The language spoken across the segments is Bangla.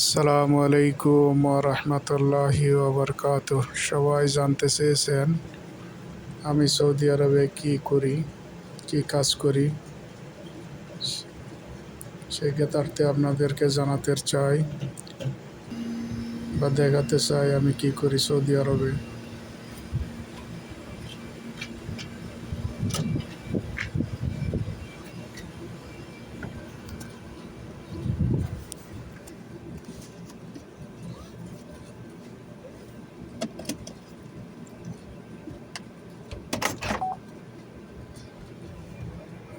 আসসালামু আলাইকুম রহমতুল্লাহ ওবরকাত সবাই জানতে চেয়েছেন, আমি সৌদি আরবে কি করি, কি কাজ করি? সেই ক্ষেত্রে আপনাদেরকে জানাতে চাই বা দেখাতে চাই আমি কি করি সৌদি আরবে।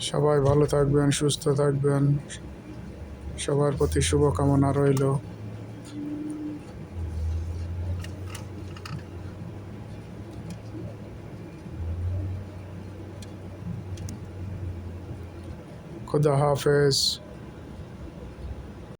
সবাই ভালো থাকবেন সুস্থ থাকবেন। সবার প্রতি শুভকামনা রইল। খুদা হাফেজ।